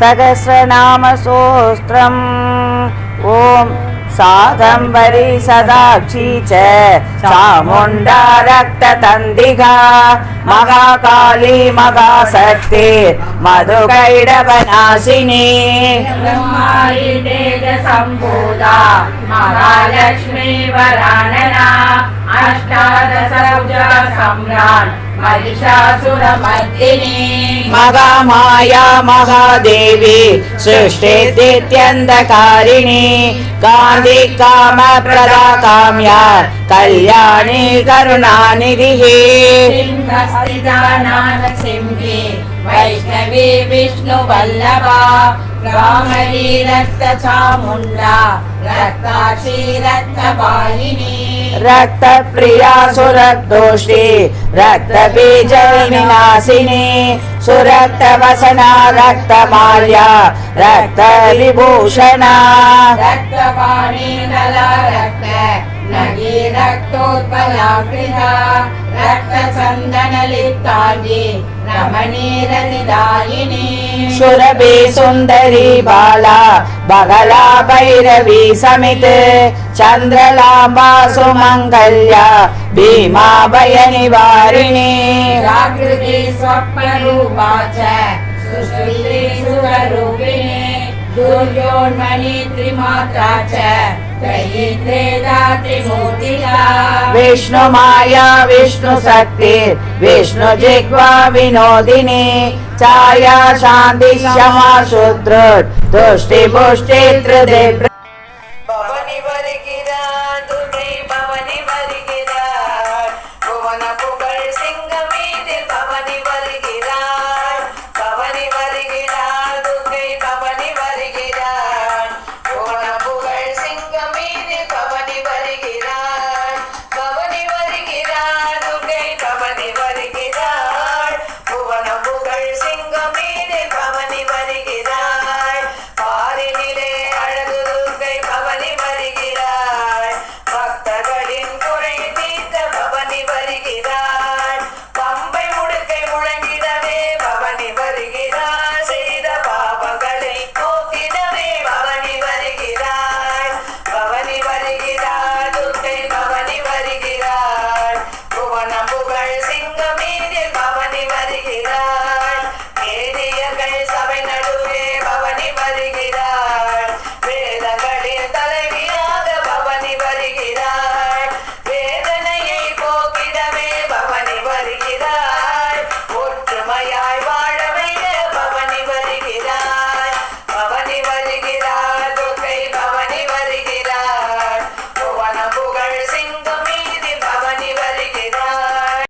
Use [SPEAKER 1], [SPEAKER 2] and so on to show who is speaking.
[SPEAKER 1] सहस्रनामसोऽस्त्रम् ॐ सादम्बरी सदाक्षी च चामुण्डा रक्ततन्दिका महाकाली महाशक्ति मधुकैडवनाशिनी
[SPEAKER 2] ब्रह्मायि तेजसम्भूता महालक्ष्मी वरानना अष्टादशभुजा सम्राट् महिषासुरमर्दिनी
[SPEAKER 1] महामाया महादेवी सृष्टित्यन्धकारिणी गान्धी कामप्रदा काम्या कल्याणी करुणानिधिः
[SPEAKER 2] सिंहस्थितानाथसिंहे वैष्णवी विष्णुवल्लभा रामरी रक्तचामुण्डा रक्ताक्षी रक्तवाहिनी
[SPEAKER 1] रक्तप्रिया सुरक्तोष्टि रक्तबीजविनाशिनी सुरक्तवसना रक्तमाल्या रक्तविभूषणा।
[SPEAKER 2] रक्तपाणी नला रक्त नगी रक्तोत्पलाकृता रक्तचन्दनलिप्ताङ्गी
[SPEAKER 1] சுரபி சுந்தரி பாலா பகலா பைரவி
[SPEAKER 2] சமித் சந்திரலாம்பா சுமங்கல்யா பீமா பய நிவாரிணி துரியோன்மணி திரிமாத்ரா वैष्णो माया विष्णु
[SPEAKER 1] शक्ति विष्णु जा विनोदिने चाया शान्ति क्षमा
[SPEAKER 3] सूत्रे दोष्टे त्रि